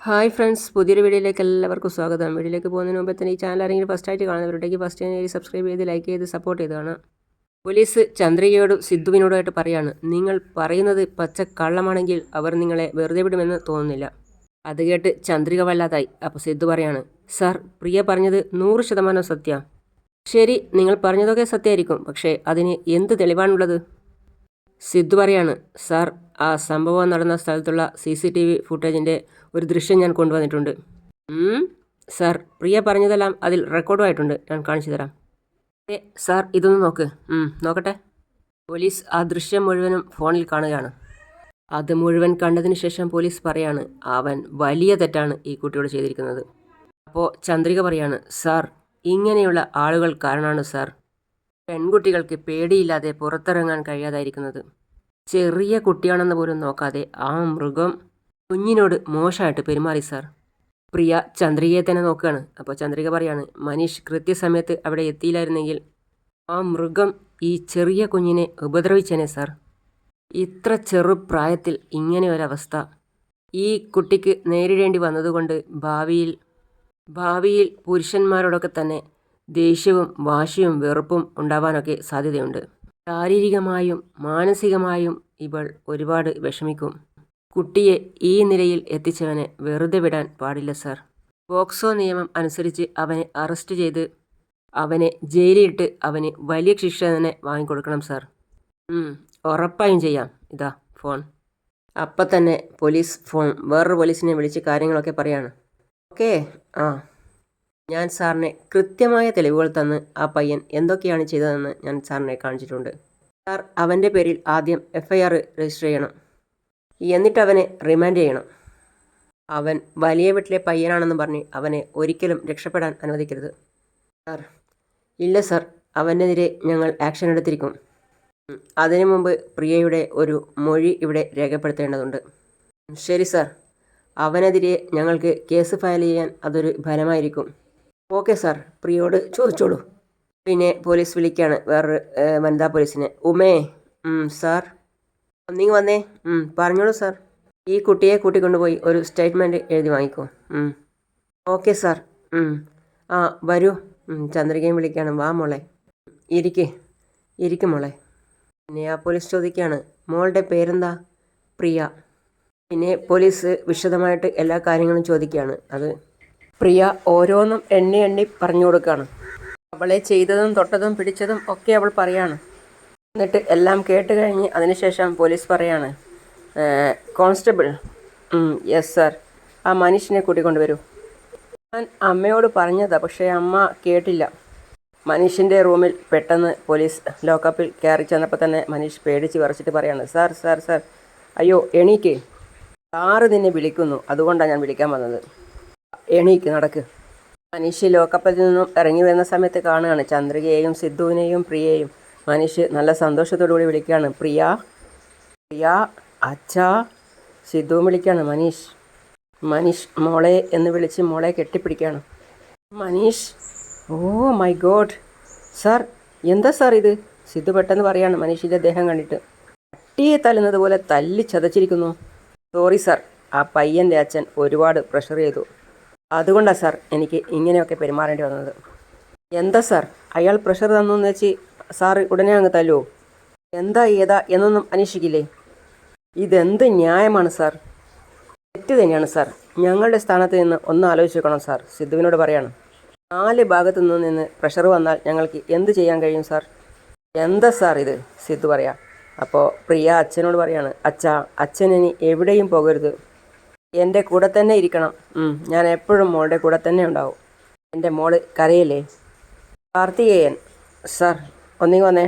Hi friends പുതിയൊരു വീഡിയോയിലേക്ക് എല്ലാവർക്കും സ്വാഗതം. വീഡിയോയിലേക്ക് പോകുന്നതിന് മുമ്പ് തന്നെ ഈ ചാനൽ ആരെങ്കിലും ഫസ്റ്റ് ആയിട്ട് കാണുന്നവരുണ്ടെങ്കിൽ ഫസ്റ്റ് ചാനൽ സബ്സ്ക്രൈബ് ചെയ്ത് ലൈക്ക് ചെയ്ത് സപ്പോർട്ട് ചെയ്ത് കാണാം പോലീസ് ചന്ദ്രികയോടും സിദ്ധുവിനോടുമായിട്ട് പറയാണ്. നിങ്ങൾ പറയുന്നത് പച്ച കള്ളമാണെങ്കിൽ അവർ നിങ്ങളെ വെറുതെ വിടുമെന്ന് തോന്നുന്നില്ല. അത് കേട്ട് ചന്ദ്രിക വല്ലാതായി. അപ്പോൾ സിദ്ധു പറയാണ് സാർ പ്രിയ പറഞ്ഞത് നൂറ് ശതമാനം സത്യം. ശരി നിങ്ങൾ പറഞ്ഞതൊക്കെ സത്യമായിരിക്കും പക്ഷേ അതിന് എന്ത് തെളിവാണുള്ളത്? സിദ്ധു പറയാണ് സാർ ആ സംഭവം നടന്ന സ്ഥലത്തുള്ള സി സി ടി വി ഫുട്ടേജിന്റെ ഒരു ദൃശ്യം ഞാൻ കൊണ്ടുവന്നിട്ടുണ്ട്. സാർ പ്രിയ പറഞ്ഞതെല്ലാം അതിൽ റെക്കോർഡുമായിട്ടുണ്ട്. ഞാൻ കാണിച്ചു തരാം. ഏ സാർ ഇതൊന്ന് നോക്ക്. നോക്കട്ടെ. പോലീസ് ആ ദൃശ്യം മുഴുവനും ഫോണിൽ കാണുകയാണ്. അത് മുഴുവൻ കണ്ടതിന് ശേഷം പോലീസ് പറയാണ് അവൻ വലിയ തെറ്റാണ് ഈ കുട്ടിയോട് ചെയ്തിരിക്കുന്നത്. അപ്പോൾ ചന്ദ്രിക പറയാണ് സാർ ഇങ്ങനെയുള്ള ആളുകൾ കാരണമാണ് സാർ. പെൺകുട്ടികൾക്ക് പേടിയില്ലാതെ പുറത്തിറങ്ങാൻ കഴിയാതായിരിക്കുന്നത്. ചെറിയ കുട്ടിയാണെന്ന് പോലും നോക്കാതെ ആ മൃഗം കുഞ്ഞിനോട് മോശമായിട്ട് പെരുമാറി സാർ. പ്രിയ ചന്ദ്രികയെ തന്നെ നോക്കുകയാണ്. അപ്പോൾ ചന്ദ്രിക പറയാണ് മനീഷ് കൃത്യസമയത്ത് അവിടെ എത്തിയില്ലായിരുന്നെങ്കിൽ ആ മൃഗം ഈ ചെറിയ കുഞ്ഞിനെ ഉപദ്രവിച്ചേനെ സാർ. ഇത്ര ചെറുപ്രായത്തിൽ ഇങ്ങനെ ഒരവസ്ഥ. ഈ കുട്ടിക്ക് നേരിടേണ്ടി വന്നതുകൊണ്ട് ഭാവിയിൽ ഭാവിയിൽ പുരുഷന്മാരോടൊക്കെ തന്നെ ദേഷ്യവും വാശിയും വെറുപ്പും ഉണ്ടാവാനൊക്കെ സാധ്യതയുണ്ട്. ശാരീരികമായും മാനസികമായും ഇവൾ ഒരുപാട് വിഷമിക്കും. കുട്ടിയെ ഈ നിലയിൽ എത്തിച്ചവനെ വെറുതെ വിടാൻ പാടില്ല സർ. പോക്സോ നിയമം അനുസരിച്ച് അവനെ അറസ്റ്റ് ചെയ്ത് അവനെ ജയിലിലിട്ട് അവന് വലിയ ശിക്ഷ തന്നെ വാങ്ങിക്കൊടുക്കണം സാർ. ഉറപ്പായും ചെയ്യാം. ഇതാ ഫോൺ. അപ്പം തന്നെ പോലീസ് ഫോൺ. വേറൊരു പോലീസിനെ വിളിച്ച് കാര്യങ്ങളൊക്കെ പറയാണ്. ഓക്കേ ആ. ഞാൻ സാറിനെ കൃത്യമായ തെളിവുകൾ തന്ന് ആ പയ്യൻ എന്തൊക്കെയാണ് ചെയ്തതെന്ന് ഞാൻ സാറിനെ കാണിച്ചിട്ടുണ്ട്. സാർ അവന്റെ പേരിൽ ആദ്യം എഫ് ഐ ആർ രജിസ്റ്റർ ചെയ്യണം. എന്നിട്ട് അവനെ റിമാൻഡ് ചെയ്യണം. അവൻ വലിയ വീട്ടിലെ പയ്യനാണെന്ന് പറഞ്ഞ് അവനെ ഒരിക്കലും രക്ഷപ്പെടാൻ അനുവദിക്കരുത്. സാർ ഇല്ല സാർ അവനെതിരെ ഞങ്ങൾ ആക്ഷൻ എടുത്തിരിക്കും. അതിനു മുമ്പ് പ്രിയയുടെ ഒരു മൊഴി ഇവിടെ രേഖപ്പെടുത്തേണ്ടതുണ്ട്. ശരി സാർ അവനെതിരെ ഞങ്ങൾക്ക് കേസ് ഫയൽ ചെയ്യാൻ അതൊരു ഫലമായിരിക്കും. ഓക്കെ സാർ പ്രിയോട് ചോദിച്ചോളൂ. പിന്നെ പോലീസ് വിളിക്കുകയാണ് വേറൊരു വനിതാ പോലീസിനെ. ഉമേ സാർ. ഒന്നിങ്ങ് വന്നേ. പറഞ്ഞോളൂ സാർ. ഈ കുട്ടിയെ കൂട്ടിക്കൊണ്ടുപോയി ഒരു സ്റ്റേറ്റ്മെന്റ് എഴുതി വാങ്ങിക്കോ. Okay sir. ആ വരൂ. ചന്ദ്രികയും വിളിക്കുകയാണ് വാ മോളെ. ഇരിക്ക്. ഇരിക്കും മോളെ. പിന്നെ ആ പോലീസ് ചോദിക്കുകയാണ് മോളുടെ പേരെന്താ? പ്രിയ. പിന്നെ പോലീസ് വിശദമായിട്ട് എല്ലാ കാര്യങ്ങളും ചോദിക്കുകയാണ് അത് പ്രിയ ഓരോന്നും എണ്ണി എണ്ണി പറഞ്ഞു കൊടുക്കുകയാണ് അവളെ ചെയ്തതും തൊട്ടതും പിടിച്ചതും ഒക്കെ അവൾ പറയാണ്. എന്നിട്ട് എല്ലാം കേട്ട് കഴിഞ്ഞ് അതിനുശേഷം പോലീസ് പറയാണ് കോൺസ്റ്റബിൾ. Yes sir. ആ മനുഷ്യനെ കൂട്ടിക്കൊണ്ടുവരൂ ഞാൻ അമ്മയോട് പറഞ്ഞതാ പക്ഷേ അമ്മ കേട്ടില്ല. മനീഷിന്റെ റൂമിൽ പെട്ടെന്ന് പോലീസ് ലോക്കപ്പിൽ കയറി ചെന്നപ്പോൾ തന്നെ മനീഷ് പേടിച്ച് വിറച്ചിട്ട് പറയാണ് സാർ സാർ സാർ. അയ്യോ എണീക്ക്. സാറ് നിന്നെ വിളിക്കുന്നു. അതുകൊണ്ടാണ് ഞാൻ വിളിക്കാൻ വന്നത്. എണീക്ക് നടക്ക്. മനീഷ് ലോക്കപ്പിൽ നിന്നും ഇറങ്ങി വരുന്ന സമയത്ത് കാണുകയാണ്. ചന്ദ്രികയെയും സിദ്ധുവിനെയും പ്രിയയെയും. മനീഷ് നല്ല സന്തോഷത്തോടുകൂടി വിളിക്കുകയാണ്. പ്രിയ പ്രിയ അച്ഛ സിദ്ധുവും വിളിക്കുകയാണ്. മനീഷ് മനീഷ് മോളെ എന്ന് വിളിച്ച് മോളെ കെട്ടിപ്പിടിക്കുകയാണ്. Manish oh my God. Sir എന്താ സാർ ഇത്? സിദ്ധു പെട്ടെന്ന് പറയാണ്. മനീഷിന്റെ ദേഹം കണ്ടിട്ട്. പട്ടിയെ തല്ലുന്നത് പോലെ തല്ലി ചതച്ചിരിക്കുന്നു. സോറി സാർ ആ പയ്യന്റെ അച്ഛൻ ഒരുപാട് പ്രഷർ ചെയ്തു. അതുകൊണ്ടാണ് സാർ എനിക്ക് ഇങ്ങനെയൊക്കെ പെരുമാറേണ്ടി വന്നത്. എന്താ സാർ? അയാൾ പ്രഷർ തന്നു എന്ന് വെച്ച് സാർ ഉടനെ അങ്ങ് തല്ലുവോ? എന്താ ഏതാ എന്നൊന്നും അന്വേഷിക്കില്ലേ? ഇതെന്ത് ന്യായമാണ് സാർ? തെറ്റ് തന്നെയാണ് സാർ. ഞങ്ങളുടെ സ്ഥാനത്ത് നിന്ന് ഒന്ന് ആലോചിക്കണം സാർ. സിദ്ധുവിനോട് പറയണം. നാല് ഭാഗത്തു നിന്ന് നിന്ന് പ്രഷർ വന്നാൽ ഞങ്ങൾക്ക് എന്ത് ചെയ്യാൻ കഴിയും സാർ? എന്താ സാർ ഇത്? സിദ്ധു പറയാം. അപ്പോൾ പ്രിയ അച്ഛനോട് പറയാണ്. അച്ഛാ അച്ഛൻ ഇനി എവിടെയും പോകരുത്. എന്റെ കൂടെ തന്നെ ഇരിക്കണം. ഞാൻ എപ്പോഴും മോളുടെ കൂടെ തന്നെ ഉണ്ടാവും. എന്റെ മോൾ കരയില്ലേ? കാർത്തികേയൻ സാർ ഒന്നിങ്ങ് വന്നേ.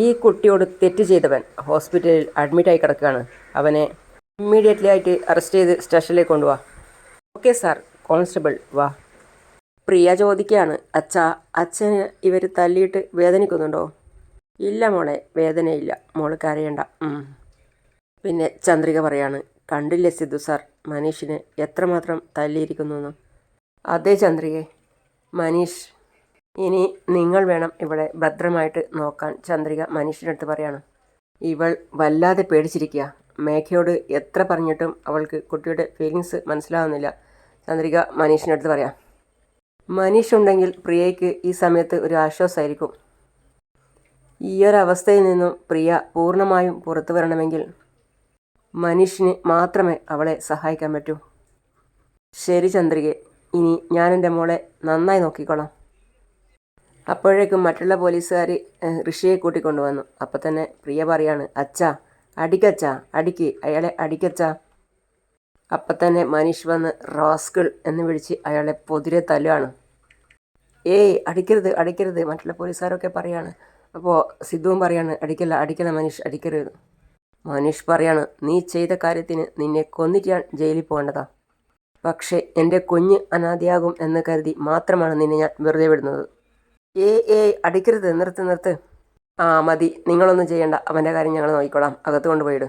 ഈ കുട്ടിയോട് തെറ്റ് ചെയ്തവൻ ഹോസ്പിറ്റലിൽ അഡ്മിറ്റായി കിടക്കുകയാണ്. അവനെ ഇമ്മീഡിയറ്റ്ലി ആയിട്ട് അറസ്റ്റ് ചെയ്ത് സ്റ്റേഷനിലേക്ക് കൊണ്ടുപോവാ ഓക്കെ സാർ കോൺസ്റ്റബിൾ വാ. പ്രിയ ചോദിക്കുകയാണ് അച്ഛാ അച്ഛന് ഇവർ തല്ലിയിട്ട് വേദനിക്കുന്നുണ്ടോ? ഇല്ല മോളെ വേദനയില്ല. മോൾ കരയണ്ട. പിന്നെ ചന്ദ്രിക പറയാണ് കണ്ടില്ലേ സിദ്ധു സാർ? മനീഷിനെ എത്രമാത്രം തല്ലിയിരിക്കുന്നു അതേ ചന്ദ്രികെ മനീഷ് ഇനി നിങ്ങൾ വേണം ഇവിടെ ഭദ്രമായിട്ട് നോക്കാൻ. ചന്ദ്രിക മനീഷിനടുത്ത് പറയാണ്. ഇവൾ വല്ലാതെ പേടിച്ചിരിക്കുക മേഘയോട് എത്ര പറഞ്ഞിട്ടും അവൾക്ക് കുട്ടിയുടെ ഫീലിങ്സ് മനസ്സിലാവുന്നില്ല. ചന്ദ്രിക മനീഷിനടുത്ത് പറയാം. മനീഷ് ഉണ്ടെങ്കിൽ പ്രിയയ്ക്ക് ഈ സമയത്ത് ഒരു ആശ്വാസമായിരിക്കും ഈ ഒരവസ്ഥയിൽ നിന്നും പ്രിയ പൂർണമായും പുറത്തു വരണമെങ്കിൽ മനീഷിന് മാത്രമേ അവളെ സഹായിക്കാൻ പറ്റൂ. ശരി ചന്ദ്രികെ ഇനി ഞാൻ എന്റെ മോളെ നന്നായി നോക്കിക്കോളാം. അപ്പോഴേക്കും മറ്റുള്ള പോലീസുകാർ ഋഷിയെ കൂട്ടിക്കൊണ്ടുവന്നു. അപ്പം തന്നെ പ്രിയ പറയാണ് അച്ഛാ അടിക്കച്ചാ അടിക്ക് അയാളെ അടിക്കച്ചാ. അപ്പം തന്നെ മനീഷ് വന്ന് റാസ്കിൾ എന്ന് വിളിച്ച് അയാളെ പൊതിരെ തല്ലുകയാണ് ഏയ് അടിക്കരുത് അടിക്കരുത് മറ്റുള്ള പോലീസുകാരൊക്കെ പറയാണ്. അപ്പോൾ സിദ്ധുവും പറയാണ് അടിക്കല്ല അടിക്കല്ല മനീഷ് അടിക്കരുത്. മനീഷ് പറയാണ് നീ ചെയ്ത കാര്യത്തിന് നിന്നെ കൊന്നിട്ട് ജയിലിൽ പോകേണ്ടതാ. പക്ഷേ എന്റെ കുഞ്ഞ് അനാഥയാകും എന്ന് കരുതി മാത്രമാണ് നിന്നെ ഞാൻ വെറുതെ വിടുന്നത്. ഏ ഏ അടിക്കരുത് നിർത്ത് നിർത്ത്. ആ മതി നിങ്ങളൊന്നും ചെയ്യണ്ട. അവന്റെ കാര്യം ഞങ്ങൾ നോക്കിക്കോളാം. അകത്ത് കൊണ്ടുപോയിട്.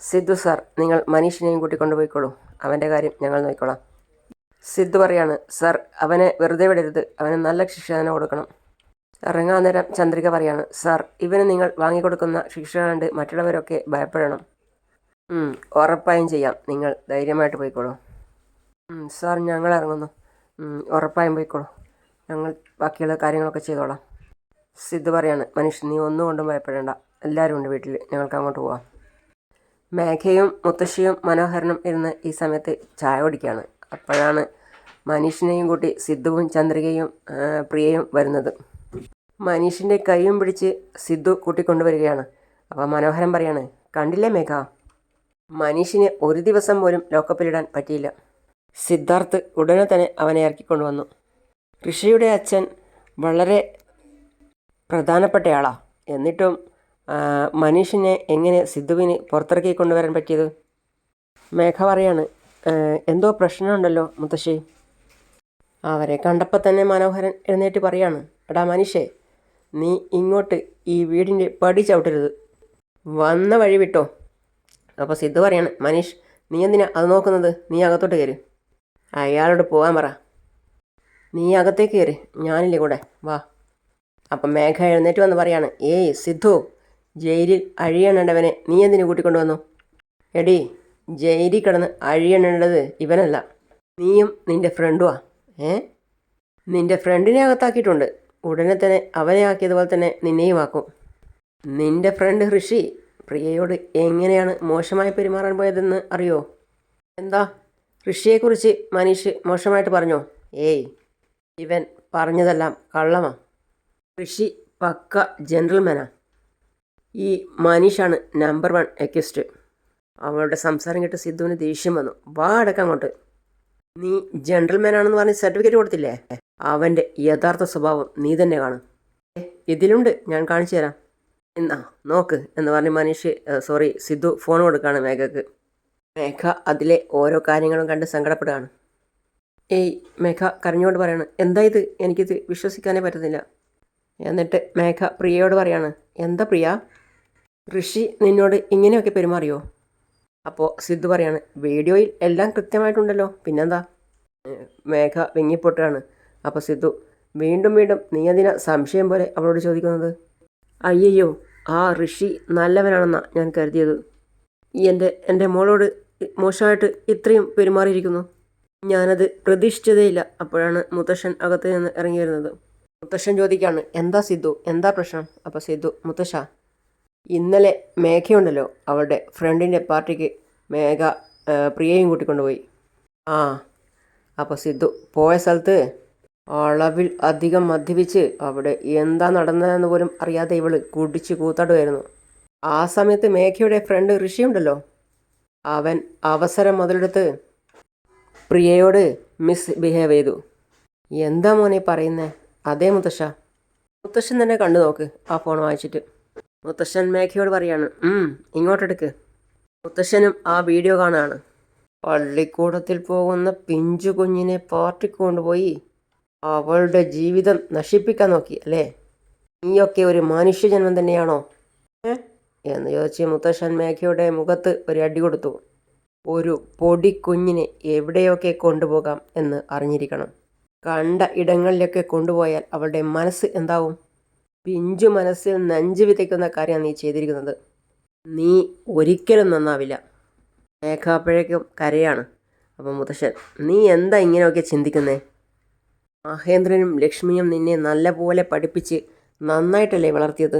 സിദ്ധു സാർ നിങ്ങൾ മനീഷിനെയും കൂട്ടി കൊണ്ടുപോയിക്കോളൂ. അവന്റെ കാര്യം ഞങ്ങൾ നോക്കിക്കോളാം. സിദ്ധു പറയാണ് സാർ അവനെ വെറുതെ വിടരുത്. അവന് നല്ല ശിക്ഷ തന്നെ കൊടുക്കണം. ഇറങ്ങാൻ നേരം ചന്ദ്രിക പറയാണ് സാർ ഇവന് നിങ്ങൾ വാങ്ങിക്കൊടുക്കുന്ന ശിക്ഷ കണ്ട് മറ്റുള്ളവരൊക്കെ ഭയപ്പെടണം. ഉറപ്പായും ചെയ്യാം. നിങ്ങൾ ധൈര്യമായിട്ട് പോയിക്കോളൂ. സാർ ഞങ്ങൾ ഇറങ്ങുന്നു. ഉറപ്പായും പോയിക്കോളൂ. ഞങ്ങൾ ബാക്കിയുള്ള കാര്യങ്ങളൊക്കെ ചെയ്തോളാം. സിദ്ധു പറയാണ് മനുഷ്യൻ നീ ഒന്നും കൊണ്ടും ഭയപ്പെടേണ്ട. എല്ലാവരും ഉണ്ട് വീട്ടിൽ. ഞങ്ങൾക്ക് അങ്ങോട്ട് പോവാം. മേഘയും മുത്തശ്ശിയും മനോഹരനും ഇരുന്ന് ഈ സമയത്ത് ചായ കുടിക്കുകയാണ്. അപ്പോഴാണ് മനീഷിനെയും കൂട്ടി സിദ്ധുവും ചന്ദ്രികയും പ്രിയയും വരുന്നത്. മനീഷിന്റെ കൈയും പിടിച്ച് സിദ്ധു കൂട്ടിക്കൊണ്ടുവരികയാണ്. അപ്പോൾ മനോഹരൻ പറയാണ് കണ്ടില്ലേ മേഘ? മനീഷിന് ഒരു ദിവസം പോലും ലോക്കപ്പിലിടാൻ പറ്റിയില്ല. സിദ്ധാർത്ഥ് ഉടനെ തന്നെ അവനെ ഇറക്കിക്കൊണ്ടുവന്നു ഋഷിയുടെ അച്ഛൻ വളരെ പ്രധാനപ്പെട്ടയാളാ. എന്നിട്ടും മനീഷിനെ എങ്ങനെ സിദ്ധുവിന് പുറത്തിറക്കി കൊണ്ടുവരാൻ പറ്റിയത്? മേഘ പറയാണ് എന്തോ പ്രശ്നമുണ്ടല്ലോ മുത്തശ്ശി. അവരെ കണ്ടപ്പോൾ തന്നെ മനോഹരൻ എഴുന്നേറ്റ് പറയാണ് എടാ മനീഷേ നീ ഇങ്ങോട്ട് ഈ വീടിന്റെ പടി ചവിട്ടരുത്. വന്ന വഴി വിട്ടോ. അപ്പോൾ സിദ്ധു പറയാണ് മനീഷ് നീ എന്തിനാ അത് നോക്കുന്നത്? നീ അകത്തോട്ട് കയറി അയാളോട് പോകാൻ പറ. നീ അകത്തേക്ക് കയറി ഞാനില്ലേ കൂടെ. വാ. അപ്പം മേഘ എഴുന്നേറ്റ് വന്ന് പറയാണ് ഏയ് സിദ്ധു ജയിലിൽ അഴിയണേണ്ടവനെ നീ എന്തിനു കൂട്ടിക്കൊണ്ടുവന്നു എടി ജയിലിൽ കിടന്ന് അഴിയണേണ്ടത് ഇവനല്ല. നീയും നിന്റെ ഫ്രണ്ടുവാ ഏ? നിന്റെ ഫ്രണ്ടിനെ അകത്താക്കിയിട്ടുണ്ട്. ഉടനെ തന്നെ അവനെ ആക്കിയതുപോലെ തന്നെ നിന്നെയും ആക്കും. നിന്റെ ഫ്രണ്ട് ഋഷി പ്രിയയോട് എങ്ങനെയാണ് മോശമായി പെരുമാറാൻ പോയതെന്ന് അറിയോ? എന്താ? ഋഷിയെക്കുറിച്ച് മനീഷ് മോശമായിട്ട് പറഞ്ഞോ? ഏയ് ഇവൻ പറഞ്ഞതെല്ലാം കള്ളമാ. ഋഷി പക്ക ജനറൽമാനാ ഈ മനീഷാണ് നമ്പർ വൺ എക്യസ്റ്റ് അവളുടെ സംസാരം കേട്ട് സിദ്ധുവിന് ദേഷ്യം വന്നു. വാ അടക്കം അങ്ങോട്ട്. നീ ജനറൽമാനാണെന്ന് പറഞ്ഞ് സർട്ടിഫിക്കറ്റ് കൊടുത്തില്ലേ? അവന്റെ യഥാർത്ഥ സ്വഭാവം നീ തന്നെ കാണും. ഇതിലുണ്ട്. ഞാൻ കാണിച്ചു തരാം. എന്നാ നോക്ക് എന്ന് പറഞ്ഞ് മനീഷ് സോറി സിദ്ധു ഫോൺ കൊടുക്കുകയാണ് മേഘക്ക്. മേഘ അതിലെ ഓരോ കാര്യങ്ങളും കണ്ട് സങ്കടപ്പെടുകയാണ്. ഏയ് മേഘ കരഞ്ഞുകൊണ്ട് പറയാണ് എന്താ ഇത്? എനിക്കിത് വിശ്വസിക്കാനേ പറ്റുന്നില്ല. എന്നിട്ട് മേഘ പ്രിയയോട് പറയാണ് എന്താ പ്രിയ? ഋഷി നിന്നോട് ഇങ്ങനെയൊക്കെ പെരുമാറിയോ? അപ്പോൾ സിദ്ധു പറയാണ് വീഡിയോയിൽ എല്ലാം കൃത്യമായിട്ടുണ്ടല്ലോ. പിന്നെന്താ? മേഘ വിങ്ങിപ്പൊട്ടാണ് അപ്പോൾ സിദ്ധു വീണ്ടും വീണ്ടും നീ അതിന സംശയം പോലെ അവളോട് ചോദിക്കുന്നത്? അയ്യയ്യോ ആ ഋഷി നല്ലവനാണെന്നാണ് ഞാൻ കരുതിയത്. എന്റെ എന്റെ മോളോട് മോശമായിട്ട് ഇത്രയും പെരുമാറിയിരിക്കുന്നു. ഞാനത് പ്രതീക്ഷിച്ചതേയില്ല. അപ്പോഴാണ് മുത്തശ്ശൻ അകത്ത് നിന്ന് ഇറങ്ങി വരുന്നത് മുത്തശ്ശൻ ചോദിക്കാണ് എന്താ സിദ്ധു എന്താ പ്രശ്നം? അപ്പോൾ സിദ്ധു മുത്തശ്ശ ഇന്നലെ മേഘയുണ്ടല്ലോ അവളുടെ ഫ്രണ്ടിന്റെ പാർട്ടിക്ക് മേഘ പ്രിയയും കൂട്ടിക്കൊണ്ടുപോയി. ആ അപ്പോൾ സിദ്ധു പോയ സ്ഥലത്ത് അളവിൽ അധികം മദ്യപിച്ച് അവിടെ എന്താ നടന്നതെന്ന് പോലും അറിയാതെ ഇവൾ കുടിച്ചു കൂത്താടുമായിരുന്നു ആ സമയത്ത് മേഘയുടെ ഫ്രണ്ട് ഋഷിയുണ്ടല്ലോ അവൻ അവസരം മുതലെടുത്ത് പ്രിയയോട് മിസ് ബിഹേവ് ചെയ്തു. എന്താ മോനെ പറയുന്നേ? അതേ മുത്തശ്ശ. മുത്തശ്ശൻ തന്നെ കണ്ടു നോക്ക് ആ ഫോൺ വായിച്ചിട്ട്. മുത്തശ്ശൻ മേഘയോട് പറയാണ് "ഉം, ഇങ്ങോട്ടെടുക്ക്. മുത്തശ്ശനും ആ വീഡിയോ കാണുകയാണ്. പള്ളിക്കൂടത്തിൽ പോകുന്ന പിഞ്ചു കുഞ്ഞിനെ പാർട്ടിക്ക് കൊണ്ടുപോയി അവളുടെ ജീവിതം നശിപ്പിക്കാൻ നോക്കി അല്ലേ? നീയൊക്കെ ഒരു മനുഷ്യജന്മം തന്നെയാണോ? എന്ന് ചോദിച്ച് മുത്തശ്ശൻ മേഘയുടെ മുഖത്ത് ഒരു അടി കൊടുത്തു. ഒരു പൊടി കുഞ്ഞിനെ എവിടെയൊക്കെ കൊണ്ടുപോകാം എന്ന് അറിഞ്ഞിരിക്കണം. കണ്ട ഇടങ്ങളിലൊക്കെ കൊണ്ടുപോയാൽ അവളുടെ മനസ്സ് എന്താവും? പിഞ്ചു മനസ്സിൽ നഞ്ചു വിതയ്ക്കുന്ന കാര്യമാണ് നീ ചെയ്തിരിക്കുന്നത്. നീ ഒരിക്കലും നന്നാവില്ല. മേഘാപ്പഴേക്കും കരയാണ്. അപ്പം മുത്തശ്ശൻ നീ എന്താ ഇങ്ങനെയൊക്കെ ചിന്തിക്കുന്നേ? മഹേന്ദ്രനും ലക്ഷ്മിയും നിന്നെ നല്ലപോലെ പഠിപ്പിച്ച് നന്നായിട്ടല്ലേ വളർത്തിയത്?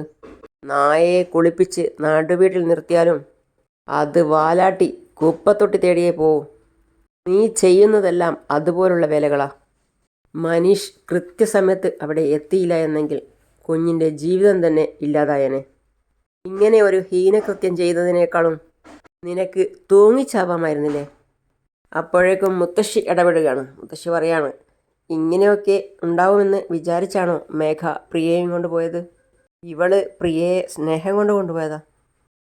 നായയെ കുളിപ്പിച്ച് നാട്ടുവീട്ടിൽ നിർത്തിയാലും അത് വാലാട്ടി കുപ്പത്തൊട്ടി തേടിയേ പോവും. നീ ചെയ്യുന്നതെല്ലാം അതുപോലുള്ള വേലകളാ. മനീഷ് കൃത്യസമയത്ത് അവിടെ എത്തിയില്ല എന്നെങ്കിൽ കുഞ്ഞിന്റെ ജീവിതം തന്നെ ഇല്ലാതായനെ. ഇങ്ങനെ ഒരു ഹീനകൃത്യം ചെയ്തതിനേക്കാളും നിനക്ക് തൂങ്ങിച്ചാവാമായിരുന്നില്ലേ? അപ്പോഴേക്കും മുത്തശ്ശി ഇടപെടുകയാണ്. മുത്തശ്ശി പറയാണ് ഇങ്ങനെയൊക്കെ ഉണ്ടാവുമെന്ന് വിചാരിച്ചാണോ മേഘ പ്രിയയും കൊണ്ടുപോയത് ഇവൾ പ്രിയയെ സ്നേഹം കൊണ്ട് കൊണ്ടുപോയതാ.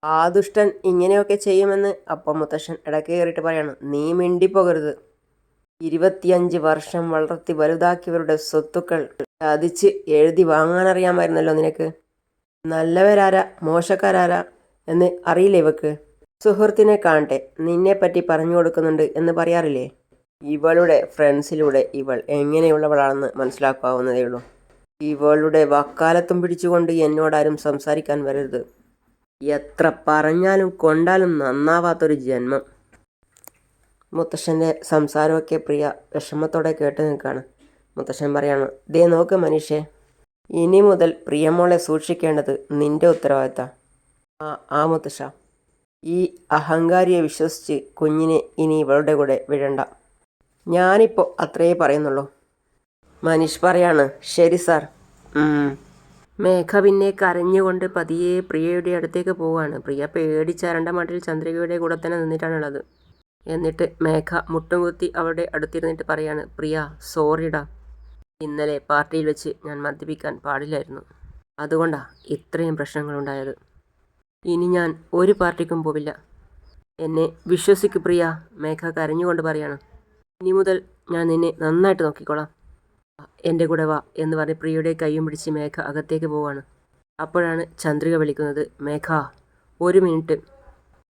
ആ ദുഷ്ടൻ ഇങ്ങനെയൊക്കെ ചെയ്യുമെന്ന് അപ്പം മുത്തശ്ശൻ ഇടയ്ക്ക് കയറിയിട്ട് പറയാണ്. നീ മിണ്ടിപ്പോകരുത്. ഇരുപത്തിയഞ്ച് വർഷം വളർത്തി വലുതാക്കിയവരുടെ സ്വത്തുക്കൾ ചതിച്ച് എഴുതി വാങ്ങാനറിയാമായിരുന്നല്ലോ നിനക്ക്. നല്ലവരാരാ മോശക്കാരാരാ എന്ന് അറിയില്ലേ ഇവക്ക്? സുഹൃത്തിനെ കാണട്ടെ. നിന്നെപ്പറ്റി പറഞ്ഞു കൊടുക്കുന്നുണ്ട് എന്ന് പറയാറില്ലേ? ഇവളുടെ ഫ്രണ്ട്സിലൂടെ ഇവൾ എങ്ങനെയുള്ളവളാണെന്ന് മനസ്സിലാക്കാവുന്നതേയുള്ളൂ ഇവളുടെ വക്കാലത്തും പിടിച്ചുകൊണ്ട് എന്നോടാരും സംസാരിക്കാൻ വരരുത്. എത്ര പറഞ്ഞാലും കൊണ്ടാലും നന്നാവാത്തൊരു ജന്മം. മുത്തശ്ശന്റെ സംസാരമൊക്കെ പ്രിയ വിഷമത്തോടെ കേട്ട് നിൽക്കുകയാണ്. മുത്തശ്ശൻ പറയാണ് ദേ നോക്ക് മനുഷ്യേ ഇനി മുതൽ പ്രിയമോളെ സൂക്ഷിക്കേണ്ടത് നിന്റെ ഉത്തരവാദിത്ത. ആ ആ മുത്തശ്ശ. ഈ അഹങ്കാരിയെ വിശ്വസിച്ച് കുഞ്ഞിനെ ഇനി ഇവളുടെ കൂടെ വിടണ്ട. ഞാനിപ്പോൾ അത്രയേ പറയുന്നുള്ളൂ. മനീഷ് പറയാണ് ശരി സാർ. മേഘ പിന്നെ കരഞ്ഞുകൊണ്ട് പതിയെ പ്രിയയുടെ അടുത്തേക്ക് പോവുകയാണ് പ്രിയ പേടിച്ചരണ്ട മട്ടിൽ ചന്ദ്രികയുടെ കൂടെ തന്നെ നിന്നിട്ടാണുള്ളത്. എന്നിട്ട് മേഘ മുട്ടും കുത്തി അവളുടെ അടുത്തിരുന്നിട്ട് പറയാണ് പ്രിയ സോറിടാ. ഇന്നലെ പാർട്ടിയിൽ വെച്ച് ഞാൻ മദ്യപിക്കാൻ പാടില്ലായിരുന്നു. അതുകൊണ്ടാ ഇത്രയും പ്രശ്നങ്ങളുണ്ടായത്. ഇനി ഞാൻ ഒരു പാർട്ടിക്കും പോവില്ല. എന്നെ വിശ്വസിക്കു പ്രിയ. മേഘ കരഞ്ഞുകൊണ്ട് പറയാണ് ഇനി മുതൽ ഞാൻ നിന്നെ നന്നായിട്ട് നോക്കിക്കോളാം. എന്റെ കൂടെ വാ എന്ന് പറഞ്ഞ് പ്രിയയുടെ കൈയും പിടിച്ച് മേഘ അകത്തേക്ക് പോവാണ്. അപ്പോഴാണ് ചന്ദ്രിക വിളിക്കുന്നത് മേഘ ഒരു മിനിറ്റ്.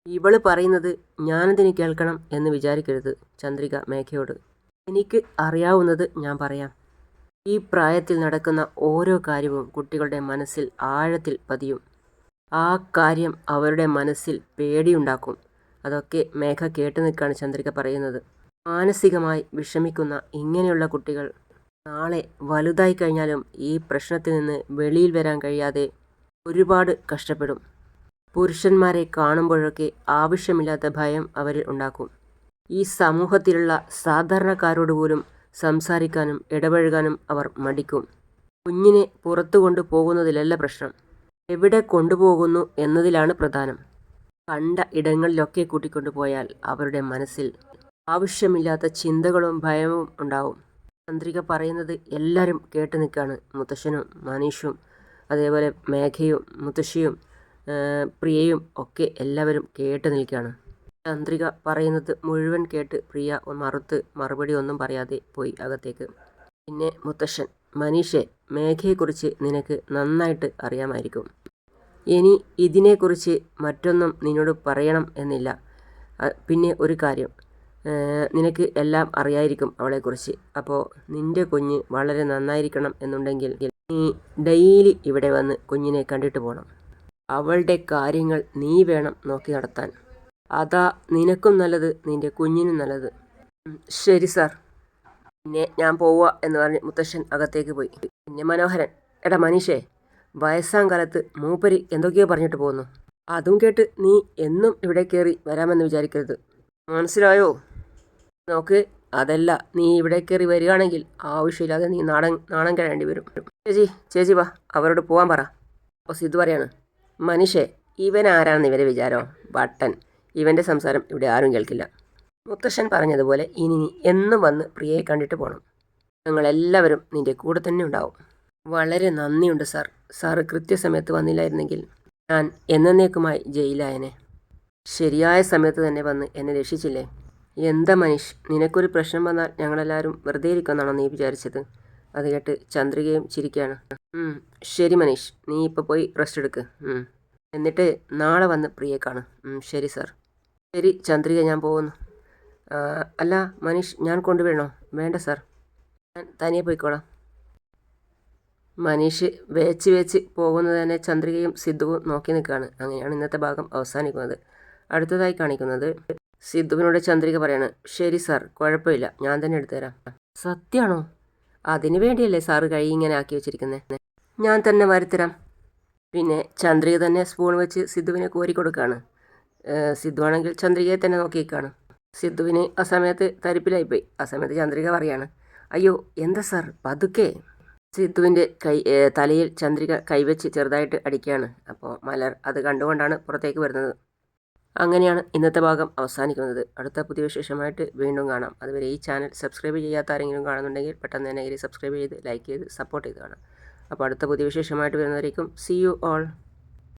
ഇവൾ പറയുന്നത് ഞാനതിന് കേൾക്കണം എന്ന് വിചാരിക്കരുത് ചന്ദ്രിക മേഘയോട്. എനിക്ക് അറിയാവുന്നത് ഞാൻ പറയാം. ഈ പ്രായത്തിൽ നടക്കുന്ന ഓരോ കാര്യവും കുട്ടികളുടെ മനസ്സിൽ ആഴത്തിൽ പതിയും. ആ കാര്യം അവരുടെ മനസ്സിൽ പേടിയുണ്ടാക്കും. അതൊക്കെ മേഘ കേട്ടു നിൽക്കാണ് ചന്ദ്രിക പറയുന്നത്. മാനസികമായി വിഷമിക്കുന്ന ഇങ്ങനെയുള്ള കുട്ടികൾ നാളെ വലുതായി കഴിഞ്ഞാലും ഈ പ്രശ്നത്തിൽ നിന്ന് വെളിയിൽ വരാൻ കഴിയാതെ ഒരുപാട് കഷ്ടപ്പെടും. പുരുഷന്മാരെ കാണുമ്പോഴൊക്കെ ആവശ്യമില്ലാത്ത ഭയം അവരിൽ ഉണ്ടാക്കും. ഈ സമൂഹത്തിലുള്ള സാധാരണക്കാരോട് പോലും സംസാരിക്കാനും ഇടപഴകാനും അവർ മടിക്കും. കുഞ്ഞിനെ പുറത്തു കൊണ്ടുപോകുന്നതിലല്ല പ്രശ്നം. എവിടെ കൊണ്ടുപോകുന്നു എന്നതിലാണ് പ്രധാനം. കണ്ട ഇടങ്ങളിലൊക്കെ കൂട്ടിക്കൊണ്ടുപോയാൽ അവരുടെ മനസ്സിൽ ആവശ്യമില്ലാത്ത ചിന്തകളും ഭയവും ഉണ്ടാവും. ചന്ദ്രിക പറയുന്നത് എല്ലാവരും കേട്ട് നിൽക്കുകയാണ്. മുത്തശ്ശനും മനീഷും അതേപോലെ മേഘയും മുത്തശ്ശിയും പ്രിയയും ഒക്കെ എല്ലാവരും കേട്ട് നിൽക്കുകയാണ്. ചന്ദ്രിക പറയുന്നത് മുഴുവൻ കേട്ട് പ്രിയ മറുത്ത് മറുപടി ഒന്നും പറയാതെ പോയി അകത്തേക്ക്. പിന്നെ മുത്തശ്ശൻ മനീഷെ മേഘയെക്കുറിച്ച് നിനക്ക് നന്നായിട്ട് അറിയാമായിരിക്കും. ഇനി ഇതിനെക്കുറിച്ച് മറ്റൊന്നും നിന്നോട് പറയണം എന്നില്ല. പിന്നെ ഒരു കാര്യം. നിനക്ക് എല്ലാം അറിയായിരിക്കും അവളെക്കുറിച്ച്. അപ്പോൾ നിന്റെ കുഞ്ഞ് വളരെ നന്നായിരിക്കണം എന്നുണ്ടെങ്കിൽ നീ ഡെയിലി ഇവിടെ വന്ന് കുഞ്ഞിനെ കണ്ടിട്ട് പോകണം അവളുടെ കാര്യങ്ങൾ നീ വേണം നോക്കി നടത്താൻ. അതാ നിനക്കും നല്ലത് നിന്റെ കുഞ്ഞിനും നല്ലത്. ശരി സാർ. പിന്നെ ഞാൻ പോവുക എന്ന് പറഞ്ഞ് മുത്തശ്ശൻ അകത്തേക്ക് പോയി. പിന്നെ മനോഹരൻ എടാ മനീഷേ വയസ്സാം കാലത്ത് മൂപ്പര് എന്തൊക്കെയോ പറഞ്ഞിട്ട് പോകുന്നു അതും കേട്ട് നീ എന്നും ഇവിടെ കയറി വരാമെന്ന് വിചാരിക്കരുത്. മനസ്സിലായോ? നോക്ക് അതല്ല നീ ഇവിടെ കയറി വരികയാണെങ്കിൽ ആവശ്യമില്ലാതെ നീ നാടൻ നാണം കഴിയേണ്ടി വരും. ചേച്ചി ചേച്ചി വാ അവരോട് പോകാൻ പറ. അപ്പോൾ സിദ്ധു പറയാണ് മനുഷ്യ ഇവൻ ആരാണെന്ന് ഇവരെ വിചാരം? വട്ടൻ. ഇവന്റെ സംസാരം ഇവിടെ ആരും കേൾക്കില്ല. മുത്തശ്ശൻ പറഞ്ഞതുപോലെ ഇനി നീ എന്നും വന്ന് പ്രിയയെ കണ്ടിട്ട് പോകണം ഞങ്ങളെല്ലാവരും നിന്റെ കൂടെ തന്നെ ഉണ്ടാവും. വളരെ നന്ദിയുണ്ട് സാർ. സാറ് കൃത്യസമയത്ത് വന്നില്ലായിരുന്നെങ്കിൽ ഞാൻ എന്നേക്കുമായി ജയിലായനെ. ശരിയായ സമയത്ത് തന്നെ വന്ന് എന്നെ രക്ഷിച്ചില്ലേ? എന്താ മനീഷ്? നിനക്കൊരു പ്രശ്നം വന്നാൽ ഞങ്ങളെല്ലാവരും വെറുതെ ഇരിക്കുമെന്നാണോ നീ വിചാരിച്ചത്? അത് കേട്ട് ചന്ദ്രികയും ചിരിക്കുകയാണ്. ശരി മനീഷ്. നീ ഇപ്പോൾ പോയി റെസ്റ്റ് എടുക്ക്. എന്നിട്ട് നാളെ വന്ന് പ്രിയെ കാണും ശരി സാർ ശരി ചന്ദ്രിക ഞാൻ പോകുന്നു. അല്ല മനീഷ് ഞാൻ കൊണ്ടുവരണോ? വേണ്ട സാർ ഞാൻ തനിയെ പോയിക്കോളാം. മനീഷ് വേച്ച് വേച്ച് പോകുന്നത് തന്നെ ചന്ദ്രികയും സിദ്ധുവും നോക്കി നിൽക്കുകയാണ്. അങ്ങനെയാണ് ഇന്നത്തെ ഭാഗം അവസാനിക്കുന്നത്. അടുത്തതായി കാണിക്കുന്നത് സിദ്ധുവിനോട് ചന്ദ്രിക പറയാണ് ശരി സാർ കുഴപ്പമില്ല ഞാൻ തന്നെ എടുത്തുതരാം. സത്യമാണോ അതിനു വേണ്ടിയല്ലേ സാറ് കൈ ഇങ്ങനെ ആക്കി വെച്ചിരിക്കുന്നത് ഞാൻ തന്നെ വരുത്തരാം. പിന്നെ ചന്ദ്രിക തന്നെ സ്പൂൺ വെച്ച് സിദ്ധുവിനെ കോരി കൊടുക്കുകയാണ് ഏഹ് സിദ്ധുവാണെങ്കിൽ ചന്ദ്രികയെ തന്നെ നോക്കിയേക്കാണ്. സിദ്ധുവിന് ആ സമയത്ത് തരിപ്പിലായിപ്പോയി. ആ സമയത്ത് ചന്ദ്രിക പറയാണ് അയ്യോ എന്താ സാർ പതുക്കെ. സിദ്ധുവിന്റെ കൈ തലയിൽ ചന്ദ്രിക കൈവച്ച് ചെറുതായിട്ട് അടിക്കുകയാണ്. അപ്പോൾ മലർ അത് കണ്ടുകൊണ്ടാണ് പുറത്തേക്ക് വരുന്നത്. അങ്ങനെയാണ് ഇന്നത്തെ ഭാഗം അവസാനിക്കുന്നത്. അടുത്ത പുതിയ വിശേഷമായിട്ട് വീണ്ടും കാണാം. അതുവരെ ഈ ചാനൽ സബ്സ്ക്രൈബ് ചെയ്യാത്ത ആരെങ്കിലും കാണുന്നുണ്ടെങ്കിൽ പെട്ടെന്ന് തന്നെ ഇതിൽ സബ്സ്ക്രൈബ് ചെയ്ത് ലൈക്ക് ചെയ്ത് സപ്പോർട്ട് ചെയ്ത് കാണാം. അപ്പോൾ അടുത്ത പുതിയ വിശേഷമായിട്ട് വരുന്നവരേക്കും സി യു ഓൾ